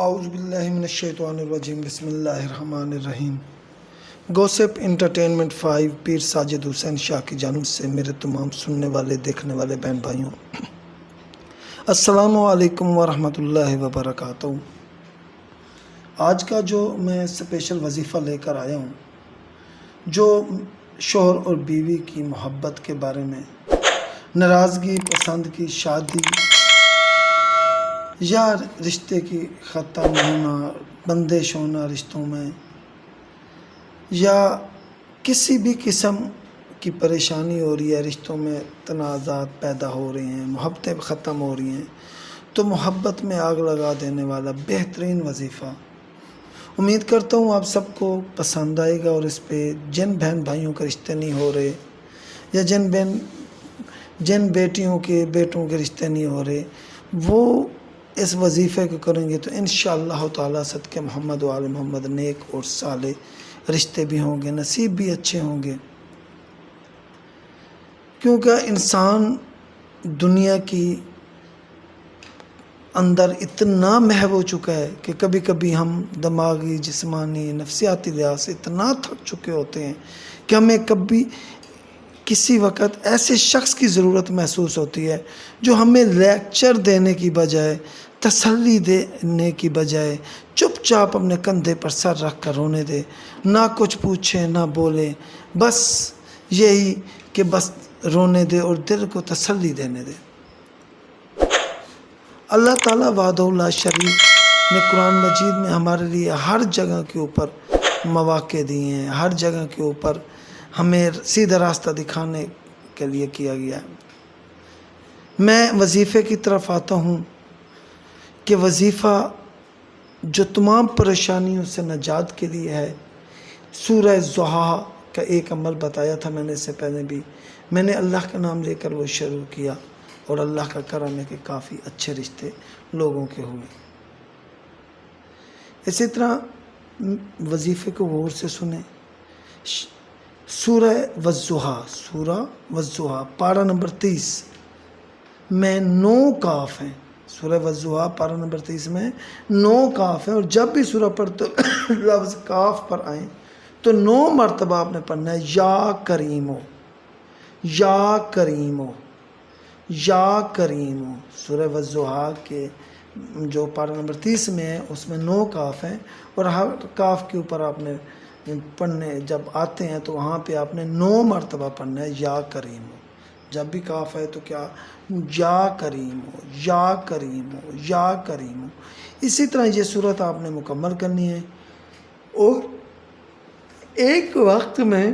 اعوذ باللہ من الشیطان الرجیم، بسم اللہ الرحمن الرحیم۔ Gossip entertainment five, Pir Sajid Hussain Shah کی جانب سے میرے تمام سننے والے، دیکھنے والے بہن بھائیوں۔ السلام علیکم ورحمۃ اللہ وبرکاتہ۔ آج کا جو میں اسپیشل وظیفہ لے کر آیا ہوں، جو شوہر اور بیوی کی محبت کے بارے میں، ناراضگی، پسند کی شادی یا رشتے کی ختم ہونا بندش ہونا رشتوں میں۔ یا کسی بھی قسم کی پریشانی ہو رہی ہے، رشتوں میں تنازعات پیدا ہو رہے ہیں، محبتیں ختم ہو رہی ہیں، تو محبت میں آگ لگا دینے والا بہترین وظیفہ۔ امید کرتا ہوں آپ سب کو پسند آئے گا اور اس پہ جن بہن بھائیوں کے رشتے نہیں ہو رہے یا جن بہن، جن بیٹیوں کے بیٹوں کے رشتے نہیں ہو رہے، وہ اس وظیفے کو کریں گے تو انشاءاللہ اللہ تعالیٰ صدق محمد و آل محمد نیک اور صالح رشتے بھی ہوں گے، نصیب بھی اچھے ہوں گے۔ کیونکہ انسان دنیا کی اندر اتنا محو ہو چکا ہے کہ کبھی کبھی ہم دماغی، جسمانی، نفسیاتی لحاظ سے اتنا تھک چکے ہوتے ہیں کہ ہمیں کبھی کسی وقت ایسے شخص کی ضرورت محسوس ہوتی ہے جو ہمیں لیکچر دینے کی بجائے تسلی دینے کی بجائے چپ چاپ اپنے کندھے پر سر رکھ کر رونے دے۔ نہ کچھ پوچھے، نہ بولے، بس یہی کہ بس رونے دے اور دل کو تسلی دینے دے۔ اللہ تعالیٰ وعد اللہ شریف نے قرآن مجید میں ہمارے لیے ہر جگہ کے اوپر مواقع دیے ہیں۔ ہر جگہ کے اوپر ہمیں سیدھا راستہ دکھانے کے لیے کیا گیا ہے۔ میں وظیفے کی طرف آتا ہوں۔ کہ وظیفہ جو تمام پریشانیوں سے نجات کے لیے ہے، سورہ زحا کا ایک عمل بتایا تھا میں نے اس سے پہلے بھی۔ میں نے اللہ کا نام لے کر وہ شروع کیا اور اللہ کا کرم ہے کہ کافی اچھے رشتے لوگوں کے ہوئے۔ اسی طرح وظیفے کو غور سے سنیں۔ سورہ وضحا سورہ وضحا، پارہ نمبر تیس۔ میں نو کاف ہیں۔ سورہ وضحا پارہ نمبر تیس میں، نو کاف ہیں اور جب بھی سورہ پر تو لفظ کاف پر آئیں، تو نو مرتبہ آپ نے پڑھنا ہے، یا کریمو یا کریمو یا کریمو سورہ وضحا کے جو پارہ نمبر تیس میں ہے اس میں نو کاف ہیں اور ہر کاف کے اوپر آپ نے پڑھنے، جب آتے ہیں تو وہاں پہ آپ نے نو مرتبہ پڑھنا ہے، یا کریم جب بھی کاف ہے تو کیا؟ یا کریم ہو، یا کریم ہو، یا کریم ہو۔ اسی طرح یہ صورت آپ نے مکمل کرنی ہے۔ اور ایک وقت میں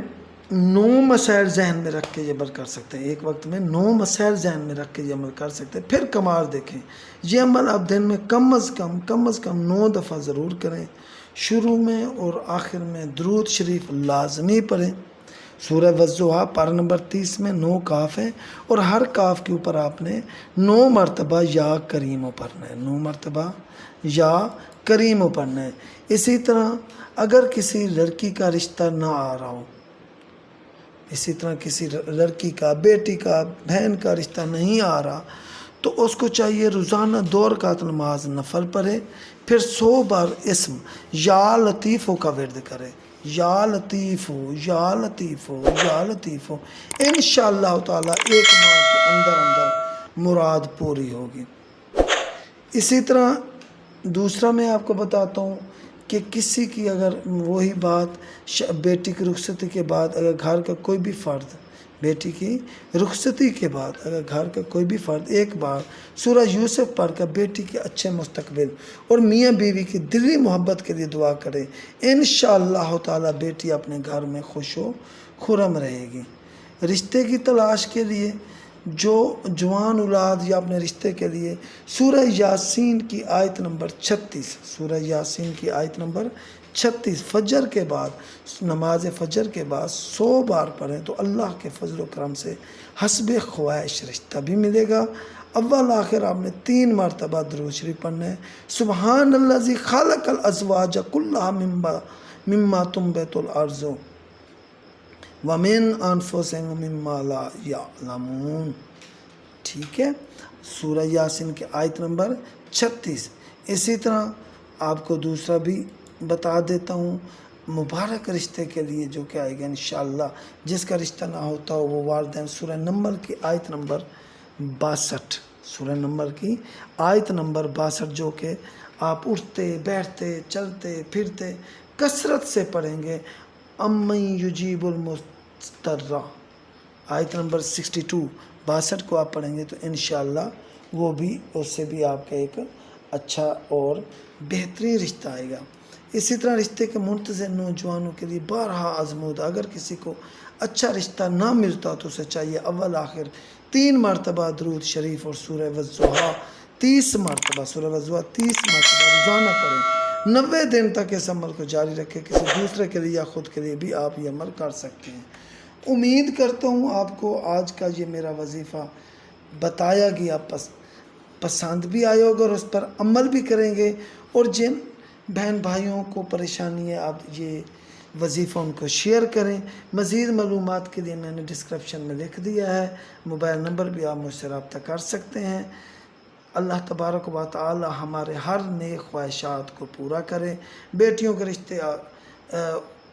نو مسائل ذہن میں رکھ کے یہ عمل کر سکتے ہیں۔ ایک وقت میں نو مسائل ذہن میں رکھ کے یہ عمل کر سکتے ہیں۔ پھر کمار دیکھیں۔ یہ عمل آپ دن میں کم از کم کم از کم نو دفعہ ضرور کریں۔ شروع میں اور آخر میں درود شریف لازمی پڑھیں۔ سورہ وضحا پارہ نمبر تیس میں نو کاف ہیں اور ہر کاف کے اوپر آپ نے نو مرتبہ یا کریم و پڑھنا ہے، نو مرتبہ یا کریم و پڑھنا ہے۔ اسی طرح اگر کسی لڑکی کا رشتہ نہ آ رہا ہو، اسی طرح کسی لڑکی کا، بیٹی کا، بہن کا رشتہ نہیں آ رہا، تو اس کو چاہیے روزانہ دو رکعت نماز نفل پڑھے، پھر سو بار اسم یا لطیف ہو کا ورد کرے۔ یا لطیف ہو، یا لطیف ہو، یا لطیف ہو۔ ان شاء اللہ تعالیٰ ایک ماہ کے اندر اندر مراد پوری ہوگی۔ اسی طرح دوسرا میں آپ کو بتاتا ہوں کہ کسی کی اگر وہی بات بیٹی کی رخصتی کے بعد اگر گھر کا کوئی بھی فرد بیٹی کی رخصتی کے بعد اگر گھر کا کوئی بھی فرد ایک بار سورہ یوسف پڑھ کر بیٹی کے اچھے مستقبل اور میاں بیوی کی دلی محبت کے لیے دعا کرے، انشاءاللہ تعالی بیٹی اپنے گھر میں خوش و خرم رہے گی۔ رشتے کی تلاش کے لیے جو جوان اولاد یا اپنے رشتے کے لیے سورہ یاسین کی آیت نمبر چھتیس، سورہ یاسین کی آیت نمبر چھتیس، فجر کے بعد، نماز فجر کے بعد سو بار پڑھیں تو اللہ کے فضل و کرم سے حسب خواہش رشتہ بھی ملے گا۔ اول آخر آپ نے تین مرتبہ درود شریف پڑھنا ہے۔ سبحان اللہ زی خالق الازواج کلہ مما مما تم بیت الارض۔ ومن انفسهم مما لا یعلمون ٹھیک ہے؟ سورہ یاسین کی آیت نمبر چھتیس۔ اسی طرح آپ کو دوسرا بھی بتا دیتا ہوں۔ مبارک رشتے کے لیے جو کہ آئے گا انشاءاللہ۔ جس کا رشتہ نہ ہوتا ہو وہ والدین۔ سورہ نمبر کی آیت نمبر باسٹھ۔ سورہ نمبر کی آیت نمبر باسٹھ جو کہ آپ اٹھتے، بیٹھتے، چلتے، پھرتے، کثرت سے پڑھیں گے۔ امن یجیب المسترہ آیت نمبر سکسٹی ٹو، باسٹھ کو آپ پڑھیں گے تو انشاءاللہ وہ بھی، اس سے بھی آپ کا ایک اچھا اور بہترین رشتہ آئے گا۔ اسی طرح رشتے کے منتظر نوجوانوں کے لیے بارہا آزمود اگر کسی کو اچھا رشتہ نہ ملتا تو اسے چاہیے اول، آخر۔ تین مرتبہ درود شریف اور سورہ وضحا تیس مرتبہ، سورہ وضحا تیس مرتبہ روزانہ پڑھیں۔ نوے دن تک اس عمل کو جاری رکھے، کسی دوسرے کے لیے یا خود کے لیے بھی آپ یہ عمل کر سکتے ہیں۔ امید کرتا ہوں آپ کو آج کا یہ میرا وظیفہ بتایا گیا، پس، پسند بھی آیا ہوگا اور اس پر عمل بھی کریں گے۔ اور جن بہن بھائیوں کو پریشانی ہے، آپ یہ وظیفہ ان کو شیئر کریں۔ مزید معلومات کے لیے میں نے ڈسکرپشن میں لکھ دیا ہے، موبائل نمبر بھی آپ مجھ سے رابطہ کر سکتے ہیں۔ اللہ تبارک و تعالی ہمارے ہر نیک خواہشات کو پورا کرے۔ بیٹیوں کے رشتے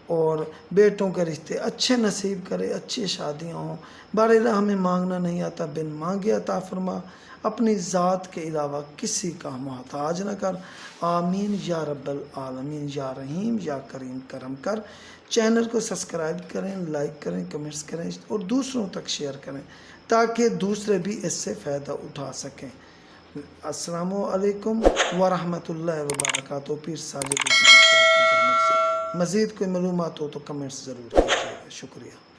اور بیٹوں کے رشتے اچھے نصیب کرے، اچھی شادیاں ہوں۔ بارہ ہمیں مانگنا نہیں آتا، بن مانگے عطا فرما۔ اپنی ذات کے علاوہ کسی کا محتاج نہ کر۔ آمین۔ یا رب العالمین۔ یا رحیم۔ یا کریم۔ کرم کر۔ چینل کو سبسکرائب کریں، لائک کریں، کمنٹس کریں، اور دوسروں تک شیئر کریں تاکہ دوسرے بھی اس سے فائدہ اٹھا سکیں۔ السلام علیکم ورحمۃ اللہ وبرکاتہ، پیر ساجد مزید کوئی معلومات ہو تو کمنٹس ضرور کیجیے، شکریہ۔